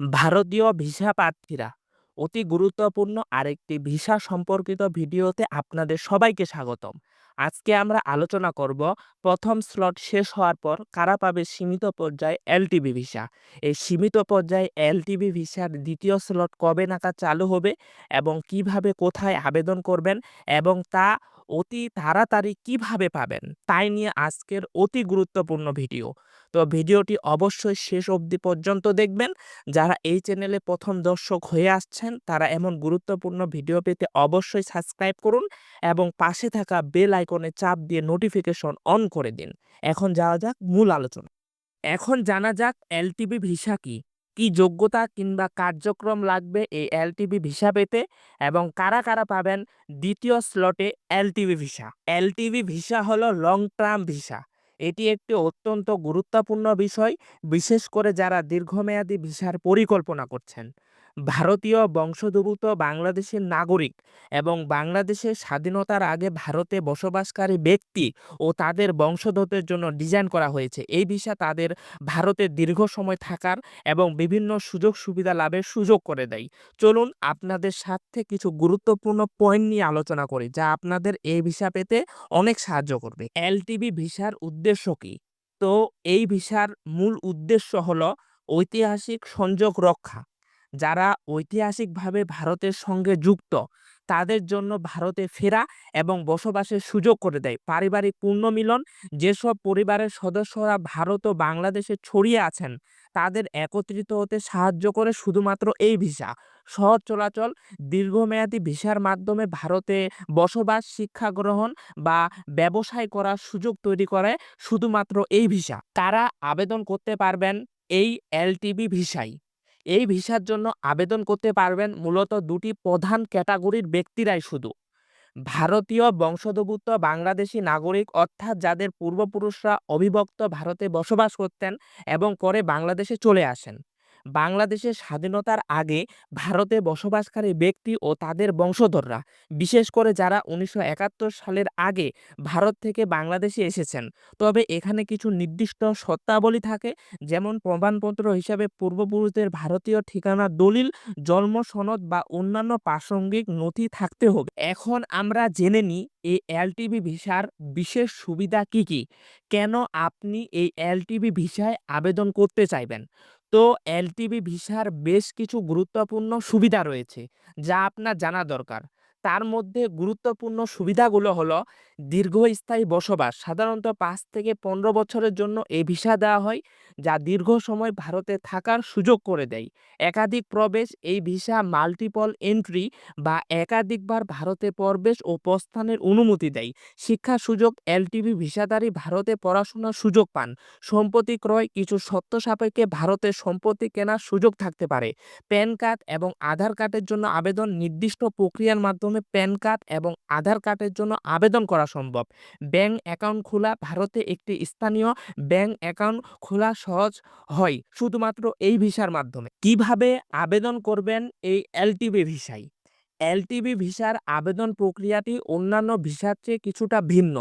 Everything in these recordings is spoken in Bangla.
ভারতীয় ভিসা প্রার্থীরা। অতি গুরুত্বপূর্ণ আরেকটি ভিসা সম্পর্কিত ভিডিওতে আপনাদের সবাইকে স্বাগতম। আজকে আমরা আলোচনা করব, প্রথম স্লট শেষ হওয়ার পর কারা পাবে সীমিত পর্যায়ে এলটিবি ভিসা? এই সীমিত পর্যায়ে এলটিবি ভিসার দ্বিতীয় স্লট কবে নাগাদ চালু হবে এবং কীভাবে কোথায় আবেদন করবেন এবং তা অতি তাড়াতাড়ি কীভাবে পাবেন, তাই নিয়ে আজকের অতি গুরুত্বপূর্ণ ভিডিও। তো ভিডিওটি অবশ্যই শেষ অবধি পর্যন্ত দেখবেন। যারা এই চ্যানেলে প্রথম দর্শক হয়ে আসছেন, তারা এমন গুরুত্বপূর্ণ ভিডিও পেতে অবশ্যই সাবস্ক্রাইব করুন এবং পাশে থাকা বেল আইকনে চাপ দিয়ে নোটিফিকেশন অন করে দিন। এখন যাওয়া যাক মূল আলোচনা। এখন জানা যাক এলটিবি ভিসা কি? কি যোগ্যতা কিংবা কার্যক্রম লাগবে এই এলটিবি ভিসা পেতে এবং কারা কারা পাবেন দ্বিতীয় স্লটে এলটিবি ভিসা? এলটিবি ভিসা হলো লং টার্ম ভিসা। এটি একটি অত্যন্ত গুরুত্বপূর্ণ বিষয়। বিশেষ করে যারা দীর্ঘমেয়াদী ভিসার পরিকল্পনা করছেন। ভারতীয় বংশোদ্ভূত বাংলাদেশের নাগরিক এবং বাংলাদেশের স্বাধীনতার আগে ভারতে বসবাসকারী ব্যক্তি ও তাদের বংশধরদের জন্য ডিজাইন করা হয়েছে। এই ভিসা তাদের ভারতে দীর্ঘ সময় থাকার এবং বিভিন্ন সুযোগ সুবিধা লাভের সুযোগ করে দেয়। চলুন আপনাদের সাথে কিছু গুরুত্বপূর্ণ পয়েন্ট নিয়ে আলোচনা করি, যা আপনাদের এই ভিসা পেতে অনেক সাহায্য করবে। এলটিবি ভিসার উদ্দেশ্য কী? তো এই ভিসার মূল উদ্দেশ্য হলো ঐতিহাসিক সংযোগ রক্ষা। যারা ঐতিহাসিকভাবে ভারতের সঙ্গে যুক্ত, তাদের জন্য ভারতে ফেরা এবং বসবাসের সুযোগ করে দেয়। পারিবারিক পুনর্মিলন যেসব পরিবারের সদস্যরা ভারত ও বাংলাদেশে ছড়িয়ে আছেন, তাদের একত্রিত হতে সাহায্য করে শুধুমাত্র এই ভিসা। সহজ চলাচল, দীর্ঘমেয়াদী ভিসার মাধ্যমে ভারতে বসবাস, শিক্ষা গ্রহণ বা ব্যবসায় করার সুযোগ তৈরি করে শুধুমাত্র এই ভিসা। তারা আবেদন করতে পারবেন এই এলটিবি ভিসায়। এই ভিসার জন্য আবেদন করতে পারবেন মূলত দুটি প্রধান ক্যাটাগরির ব্যক্তিরাই শুধু। ভারতীয় বংশোদ্ভূত বাংলাদেশি নাগরিক অর্থাৎ যাদের পূর্বপুরুষরা অবিভক্ত ভারতে বসবাস করতেন এবং পরে বাংলাদেশে চলে আসেন। বাংলাদেশের স্বাধীনতার আগে ভারতে বসবাসকারী ব্যক্তি ও তাদের বংশধররা, বিশেষ করে যারা উনিশশো একাত্তর সালের আগে ভারত থেকে বাংলাদেশে এসেছেন। তবে এখানে কিছু নির্দিষ্ট শর্তাবলী থাকে, যেমন প্রমাণপত্র হিসাবে পূর্বপুরুষদের ভারতীয় ঠিকানা, দলিল জন্ম সনদ বা অন্যান্য প্রাসঙ্গিক নথি থাকতে হবে। এখন আমরা জেনে নিই, এই এলটিবি ভিসার বিশেষ সুবিধা কি কি? কেন আপনি এই এলটিবি ভিসায় আবেদন করতে চাইবেন? তো এলটিবি ভিসার বেশ কিছু গুরুত্বপূর্ণ সুবিধা রয়েছে যা আপনার জানা দরকার। তার মধ্যে গুরুত্বপূর্ণ সুবিধাগুলো হলো দীর্ঘস্থায়ী বসবাস। সাধারণত পাঁচ থেকে পনেরো বছরের জন্য এই ভিসা দেওয়া হয়, যা দীর্ঘ সময় ভারতে থাকার সুযোগ করে দেয়। একাধিক প্রবেশ, এই ভিসা মাল্টিপল এন্ট্রি বা একাধিকবার ভারতে প্রবেশ ও প্রস্থানের অনুমতি দেয়। শিক্ষা সুযোগ, এলটিভি ভিসাধারী ভারতে পড়াশোনার সুযোগ পান। সম্পত্তি ক্রয়, কিছু সত্য সাপেক্ষে ভারতে সম্পত্তি কেনার সুযোগ থাকতে পারে। প্যান কার্ড এবং আধার কার্ডের জন্য আবেদন নির্দিষ্ট প্রক্রিয়ার মাধ্যমে প্যান কার্ড এবং আধার কার্ডের জন্য আবেদন করা সম্ভব। ব্যাংক অ্যাকাউন্ট খোলা ভারতে একটি স্থানীয় ব্যাংক অ্যাকাউন্ট খোলা সহজ হয় শুধুমাত্র এই ভিসার মাধ্যমে। কীভাবে আবেদন করবেন এই এলটিবি ভিসায় এলটিবি ভিসার আবেদন প্রক্রিয়াটি অন্যান্য ভিসার চেয়ে কিছুটা ভিন্ন।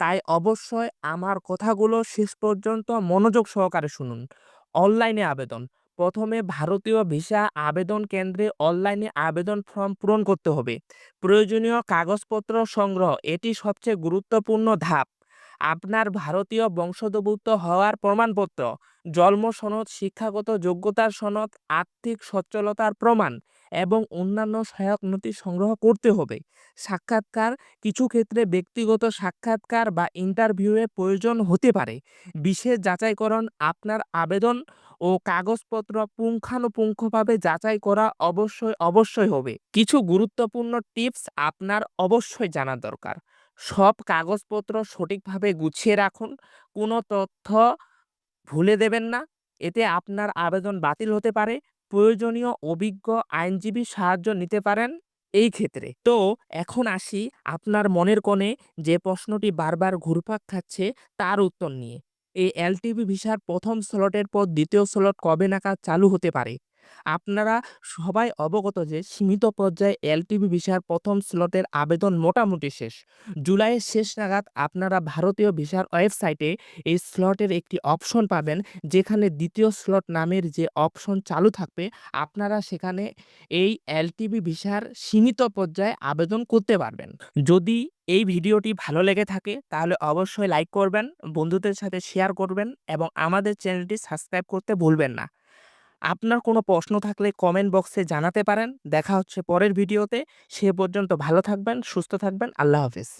তাই অবশ্যই আমার কথাগুলো শেষ পর্যন্ত মনোযোগ সহকারে শুনুন। অনলাইনে আবেদন। প্রথমে ভারতীয় ভিসা আবেদন কেন্দ্রে অনলাইনে আবেদন ফর্ম পূরণ করতে হবে। প্রয়োজনীয় কাগজপত্র সংগ্রহ, এটি সবচেয়ে গুরুত্বপূর্ণ ধাপ। আপনার ভারতীয় বংশোদ্ভূত হওয়ার প্রমাণপত্র, জন্ম সনদ, শিক্ষাগত যোগ্যতার সনদ, আর্থিক সচ্ছলতার প্রমাণ এবং অন্যান্য সহায়ক নথি সংগ্রহ করতে হবে। সাক্ষাৎকার কিছু ক্ষেত্রে ব্যক্তিগত সাক্ষাৎকার বা ইন্টারভিউয়ে প্রয়োজন হতে পারে। বিশেষ যাচাইকরণ আপনার আবেদন ও কাগজপত্র পুঙ্খানুপুঙ্খভাবে যাচাই করা অবশ্যই অবশ্যই হবে। কিছু গুরুত্বপূর্ণ টিপস আপনার অবশ্যই জানা দরকার। সব কাগজপত্র সঠিকভাবে গুছিয়ে রাখুন। কোনো তথ্য ভুলে দেবেন না। এতে আপনার আবেদন বাতিল হতে পারে। প্রয়োজনীয় অভিজ্ঞ আইনজীবীর সাহায্য নিতে পারেন এই ক্ষেত্রে। তো এখন আসি আপনার মনের কোণে যে প্রশ্নটি বারবার ঘুরপাক খাচ্ছে তার উত্তর নিয়ে। এই এলটিবি ভিসার প্রথম স্লটের পর দ্বিতীয় স্লট কবে নাকা চালু হতে পারে? আপনারা সবাই অবগত যে সীমিত পর্যায়ে এলটিভি ভিসার প্রথম স্লটের আবেদন মোটামুটি শেষ। জুলাইয়ের শেষ নাগাদ আপনারা ভারতীয় ভিসার ওয়েবসাইটে এই স্লটের একটি অপশন পাবেন, যেখানে দ্বিতীয় স্লট নামের যে অপশন চালু থাকবে, আপনারা সেখানে এই এলটিভি ভিসার সীমিত পর্যায়ে আবেদন করতে পারবেন। যদি এই ভিডিওটি ভালো লেগে থাকে, তাহলে অবশ্যই লাইক করবেন, বন্ধুদের সাথে শেয়ার করবেন এবং আমাদের চ্যানেলটি সাবস্ক্রাইব করতে ভুলবেন না। আপনার কোনো প্রশ্ন থাকলে কমেন্ট বক্সে জানাতে পারেন। দেখা হচ্ছে পরের ভিডিওতে সে পর্যন্ত ভালো থাকবেন, সুস্থ থাকবেন। আল্লাহ হাফিজ।